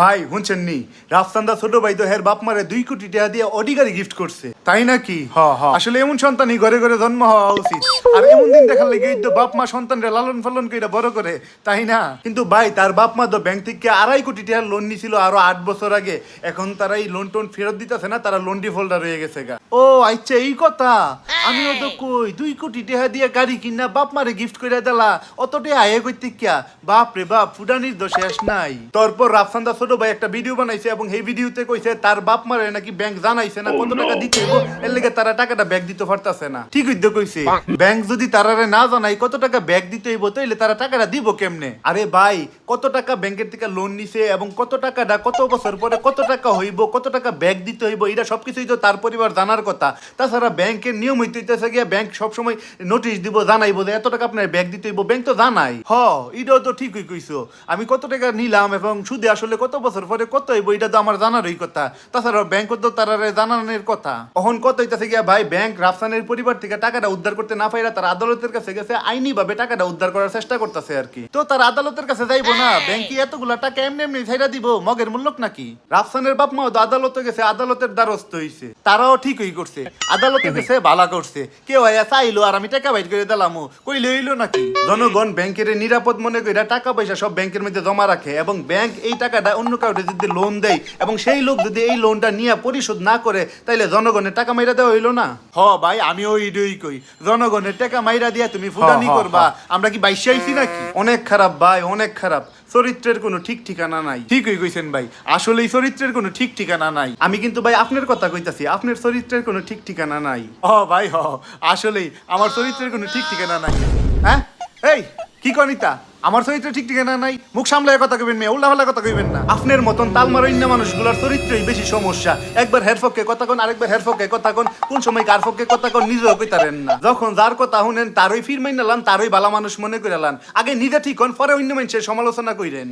ভাই শুনছেন নি? রাফসান্দা ছোট ভাই তো হের বাপ মারে দুই কোটি টাকা দিয়ে অডি গাড়ি গিফট করছে। তাই নাকি? হ, হ। আসলে এমন সন্তানই ঘরে ঘরে জন্ম হওয়া উচিত। আর এমন দিন দেখার লেগে তো বাপ মা সন্তানরা লালন পালন করে বড় করে তাই না? কিন্তু ভাই তার বাপ মা তো ব্যাংক থেকে আড়াই কোটি টাকার লোন নিছিল আরও আট বছর আগে। এখন তারা এই লোন টোন ফেরত দিতেছে না তারা লোন ডিফল্টার হয়ে গেছে গা। ও আচ্ছা এই কথা? আমিও তো কই দুই কোটি টাকা দিয়ে গাড়ি কিনা বাপ মারে গিফট করে দিলা। অতটাই আয়ে করতে কিয়া? বাপ রে বাপ ফুডানির দোষ শেষ নাই। তারপর রাফসান্দা ছোট ভাই একটা ভিডিও বানাইছে এবং এই ভিডিওতে কইছে, তার বাপ মারে নাকি ব্যাংক জানাইছে না, কত টাকা দিতে হইব? এর লেগে তারা টাকাটা ব্যাগ দিতে পারতাছে না। ঠিক হইতে কইছে ব্যাংক যদি তারারে না জানাই কত টাকা ব্যাগ দিতে হইব? তাইলে তারা টাকাটা দিব কেমনে? আরে ভাই, কত টাকা ব্যাংকের থেকে লোন নিছে এবং কত টাকাটা, কত বছর পরে কত টাকা হইব, কত টাকা ব্যাগ দিতে হইব এটা সবকিছুই তো তার পরিবার জানার কথা। তাছাড়া ব্যাংকের নিয়ম হইতে হইতেছে গিয়া ব্যাংক সবসময় নোটিশ দিব, জানাইবো যে এত টাকা আপনার ব্যাগ দিতে হইব ব্যাংক তো জানাই হ এটাও তো ঠিকই কইছো। আমি কত টাকা নিলাম এবং সুদে আসলে কত বছর পরে কত হইব এটা তো আমার জানারই কথা। তাছাড়া ব্যাংক তো তার জানানোর কথা। এখন কত হইতাছে গিয়া ভাই ব্যাংক রাফসানের পরিবার থেকে টাকাটা উদ্ধার করতে না পাইরা তার আদালতের কাছে গেছে আইনি ভাবে টাকাটা উদ্ধার করার চেষ্টা করতেছে আর কি। তো তার আদালতের কাছে যাইবো না ব্যাংকে এতগুলা টাকা এমনি এমনি ছাইরা দিব মগের মূল্যক নাকি? রাফসানের বাপ মাও তো আদালতে গেছে আদালতের দ্বারস্থ হইছে। তারাও ঠিকই করছে আদালতে গেছে ভালা করছে। কেউ আয়া চাইলো আর আমি টাকা বাইর করে দিলাম কইলে হইল নাকি? জনগণ ব্যাংকের নিরাপদ মনে কইরা টাকা পয়সা সব ব্যাংকের মধ্যে জমা রাখে এবং ব্যাংক এই টাকাটা অন্য কাউকে যদি লোন দেয় এবং সেই লোক যদি এই লোনটা নিয়ে পরিশোধ না করে তাইলে জনগণের টাকা মাইরা দেওয়া হইল না? হ ভাই আমি ওই ইডই কই। জনগণের টাকা মাইরা দিয়া তুমি ফুটানি করবা। আমরা কি বাইশাইছি নাকি? অনেক খারাপ ভাই অনেক খারাপ। চরিত্রের কোনো ঠিক ঠিকানা নাই। ঠিকই কইছেন ভাই। আসলে এই চরিত্রের কোনো ঠিক ঠিকানা নাই। আমি কিন্তু ভাই আপনার কথা কইতাছি আপনার চরিত্রের কোনো ঠিক ঠিকানা নাই। হ ভাই হ। আসলেই আমার চরিত্রের কোনো ঠিক ঠিকানা নাই। হ্যাঁ? এই কি কনিতা আমার চরিত্র ঠিক ঠিকানা নাই। মুখ সামলায় কথা কইবেন মেয়ে উল্লাহ কথা কইবেন না। আপনার মতন তালমারণ্য মানুষগুলোর চরিত্রই বেশি সমস্যা। একবার হেরফককে কথা কন, আরেকবার হেরফককে কথা কন, কোন সময় কার ফককে কথা কন, নিজেও কইতারেন না। যখন যার কথা হুনেন তারই ফির মাইনালান তারই ভালো মানুষ মনে কইরালান আগে নিজে ঠিক হন, পরে অন্য মানুষের সমালোচনা কইরেন।